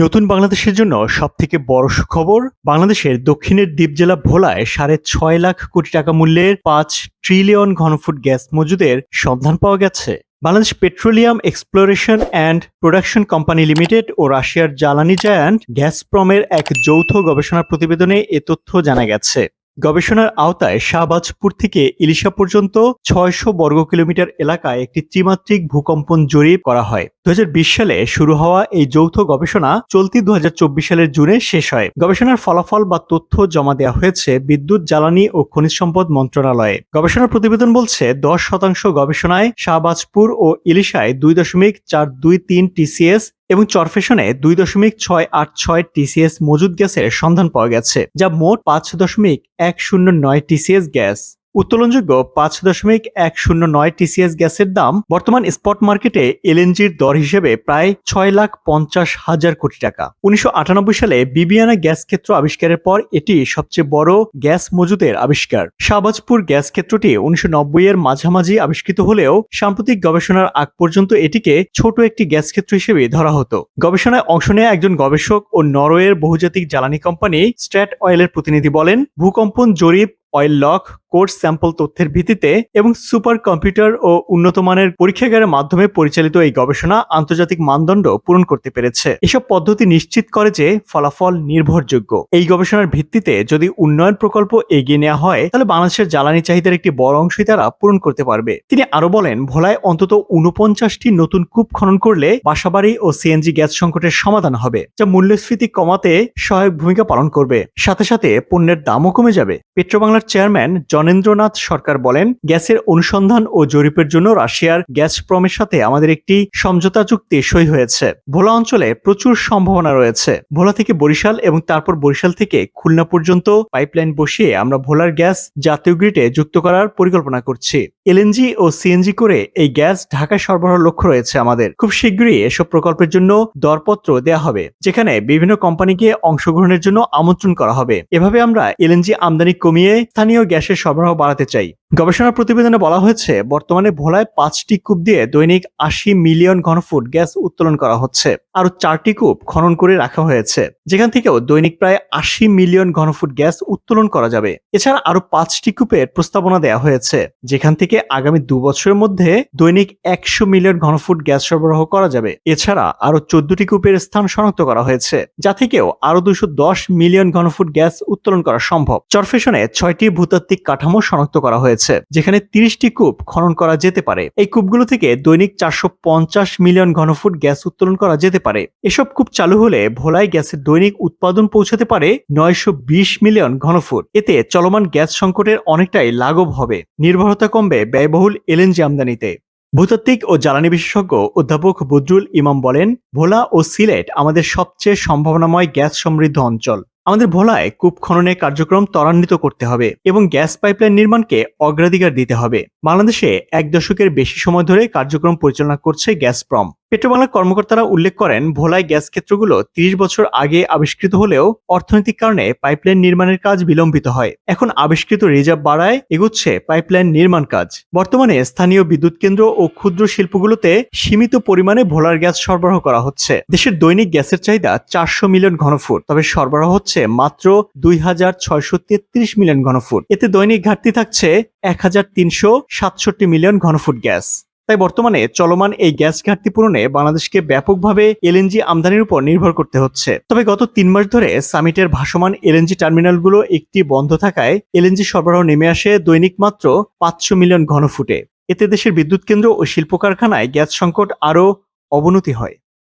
নতুন বাংলাদেশের জন্য সবথেকে বড় সুখবর, বাংলাদেশের দক্ষিণের দ্বীপ জেলা ভোলায় সাড়ে ছয় লাখ কোটি টাকা মূল্যের পাঁচ ট্রিলিয়ন ঘনফুট গ্যাস মজুদের সন্ধান পাওয়া গেছে। Bangladesh petroleum exploration and production company limited ও রাশিয়ার জ্বালানি জায়ান্ট গ্যাসপ্রমের এক যৌথ গবেষণা প্রতিবেদনে এ তথ্য জানা গেছে। গবেষণার আওতায় শাহবাজপুর থেকে ইলিশা পর্যন্ত ছয়শো বর্গ কিলোমিটার এলাকায় একটি ত্রিমাত্রিক ভূকম্পন জরিপ করা হয়। দু হাজার বিশ সালে শুরু হওয়া এই যৌথ গবেষণা চলতি দু হাজার চব্বিশ সালের জুনে শেষ হয়। গবেষণার ফলাফল বা তথ্য জমা দেওয়া হয়েছে বিদ্যুৎ, জ্বালানি ও খনিজ সম্পদ মন্ত্রণালয়ে। গবেষণার প্রতিবেদন বলছে, দশ শতাংশ গবেষণায় শাহবাজপুর ও ইলিশায় দুই দশমিক চার দুই তিন টিসিএস এবং চরফেশনে দুই দশমিক ছয় আট ছয় টিসিএস মজুদ গ্যাসের সন্ধান পাওয়া গেছে, যা মোট পাঁচ দশমিক এক শূন্য নয় টিসিএস গ্যাস। উত্তোলনযোগ্য পাঁচ দশমিক এক শূন্য নয় টিসিএস গ্যাসের দাম বর্তমান স্পট মার্কেটে এলএনজির দর হিসেবে প্রায় ছয় লাখ পঞ্চাশ হাজার কোটি টাকা। উনিশশো আটানব্বই সালে বিবিয়ানা গ্যাস ক্ষেত্র আবিষ্কারের পর এটি সবচেয়ে বড় গ্যাস মজুদের আবিষ্কার। শাহবাজপুর গ্যাস ক্ষেত্রটি উনিশশো নব্বই এর মাঝামাঝি আবিষ্কৃত হলেও সাম্প্রতিক গবেষণার আগ পর্যন্ত এটিকে ছোট একটি গ্যাস ক্ষেত্র হিসেবে ধরা হতো। গবেষণায় অংশ নেয় একজন গবেষক ও নরওয়ের বহুজাতিক জ্বালানি কোম্পানি স্ট্র্যাট অয়েলের প্রতিনিধি বলেন, ভূকম্পন জরিপ অয়েল লক কোর্স স্যাম্পল তথ্যের ভিত্তিতে এবং সুপার কম্পিউটার ও উন্নত মানের পরীক্ষাগারের মাধ্যমে পরিচালিত এই গবেষণা আন্তর্জাতিক মানদণ্ড পূরণ করতে পেরেছে। এসব পদ্ধতি নিশ্চিত করে যে ফলাফল নির্ভরযোগ্য। এই গবেষণার ভিত্তিতে যদি উন্নয়ন প্রকল্প এগিয়ে নেওয়া হয়, তাহলে বাংলাদেশের জ্বালানি চাহিদার একটি বড় অংশই তারা পূরণ করতে পারবে। তিনি আরও বলেন, ভোলায় অন্তত উনপঞ্চাশটি নতুন কূপ খনন করলে বাসাবাড়ি ও সিএনজি গ্যাস সংকটের সমাধান হবে, যা মূল্যস্ফীতি কমাতে সহায়ক ভূমিকা পালন করবে। সাথে সাথে পণ্যের দামও কমে যাবে। পেট্রোবাংলার চেয়ারম্যান জনেন্দ্রনাথ সরকার বলেন, গ্যাসের অনুসন্ধান ও জরিপের জন্য রাশিয়ার গ্যাস প্রমের সাথে আমাদের একটি সমঝোতা চুক্তি সই হয়েছে। ভোলা অঞ্চলে প্রচুর সম্ভাবনা রয়েছে। ভোলা থেকে বরিশাল এবং তারপর বরিশাল থেকে খুলনা পর্যন্ত পাইপলাইন বসিয়ে আমরা ভোলার গ্যাস জাতীয় গ্রিডে যুক্ত করার পরিকল্পনা করছি। এলএনজি ও সিএনজি করে এই গ্যাস ঢাকায় সরবরাহ লক্ষ্য রয়েছে আমাদের। খুব শীঘ্রই এসব প্রকল্পের জন্য দরপত্র দেয়া হবে, যেখানে বিভিন্ন কোম্পানিকে অংশগ্রহণের জন্য আমন্ত্রণ করা হবে। এভাবে আমরা এলএনজি আমদানি কমিয়ে স্থানীয় গ্যাসের সরবরাহ বাড়াতে চাই। গবেষণা প্রতিবেদনে বলা হয়েছে, বর্তমানে ভোলায় পাঁচটি কূপ দিয়ে দৈনিক আশি মিলিয়ন ঘনফুট গ্যাস উত্তোলন করা হচ্ছে আরও চারটি কূপ খনন করে রাখা হয়েছে। যেখান থেকেও দৈনিক প্রায় আশি মিলিয়ন ঘনফুট গ্যাস উত্তোলন করা যাবে। এছাড়া আরও পাঁচটি কূপের প্রস্তাবনা দেওয়া হয়েছে। যেখান থেকে আগামী দু বছরের মধ্যে দৈনিক একশো মিলিয়ন ঘনফুট গ্যাস সরবরাহ করা যাবে। এছাড়া আরও চোদ্দটি কূপের স্থান শনাক্ত করা হয়েছে, যা থেকেও আরও দুশো দশ মিলিয়ন ঘনফুট গ্যাস উত্তোলন করা সম্ভব। চরফেশনে ছয়টি ভূতাত্ত্বিক কাঠামো শনাক্ত করা হয়েছে। যেখানে তিরিশটি কূপ খনন করা যেতে পারে। এই কূপগুলো থেকে দৈনিক চারশো পঞ্চাশ মিলিয়ন ঘনফুট গ্যাস উত্তোলন করা যেতে পারে। এসব কূপ চালু হলে ভোলায় গ্যাসের দৈনিক উৎপাদন পৌঁছাতে পারে নয়শো বিশ মিলিয়ন ঘনফুট। এতে চলমান গ্যাস সংকটের অনেকটাই লাঘব হবে। নির্ভরতা কমবে ব্যয়বহুল এলএনজি আমদানিতে। ভূতাত্ত্বিক ও জ্বালানি বিশেষজ্ঞ অধ্যাপক বদরুল ইমাম বলেন, ভোলা ও সিলেট আমাদের সবচেয়ে সম্ভাবনাময় গ্যাস সমৃদ্ধ অঞ্চল। আমাদের ভোলায় কূপ খননের কার্যক্রম ত্বরান্বিত করতে হবে এবং গ্যাস পাইপলাইন নির্মাণকে অগ্রাধিকার দিতে হবে। বাংলাদেশে এক দশকের বেশি সময় ধরে কার্যক্রম পরিচালনা করছে গ্যাসপ্রম। পেট্রোবাংলার কর্মকর্তারা উল্লেখ করেন, ভোলায় গ্যাস ক্ষেত্রগুলো তিরিশ বছর আগে আবিষ্কৃত হলেও অর্থনৈতিক কারণে পাইপলাইন নির্মাণের কাজ বিলম্বিত হয়। এখন আবিষ্কৃত রিজার্ভ বাড়ায়, এগুচ্ছে পাইপলাইন নির্মাণ কাজ। বর্তমানে স্থানীয় বিদ্যুৎ কেন্দ্র ও ক্ষুদ্র শিল্পগুলোতে সীমিত পরিমাণে ভোলার গ্যাস সরবরাহ করা হচ্ছে। দেশের দৈনিক গ্যাসের চাহিদা চারশো মিলিয়ন ঘনফুট, তবে সরবরাহ হচ্ছে মাত্র দুই হাজার ছয়শো তেত্রিশ মিলিয়ন ঘনফুট। এতে দৈনিক ঘাটতি থাকছে এক হাজার তিনশো সাতষট্টি মিলিয়ন ঘনফুট গ্যাস। তাই বর্তমানে চলমান এই গ্যাস ঘাটতি পূরণে বাংলাদেশকে ব্যাপকভাবে এলএনজি আমদানির উপর নির্ভর করতে হচ্ছে। তবে গত তিন মাস ধরে সামিটের ভাসমান এলএনজি টার্মিনালগুলো একটি বন্ধ থাকায় এলএনজি সরবরাহ নেমে আসে দৈনিক মাত্র পাঁচশো মিলিয়ন ঘনফুটে। এতে দেশের বিদ্যুৎ কেন্দ্র ও শিল্প কারখানায় গ্যাস সংকট আরও অবনতি হয়।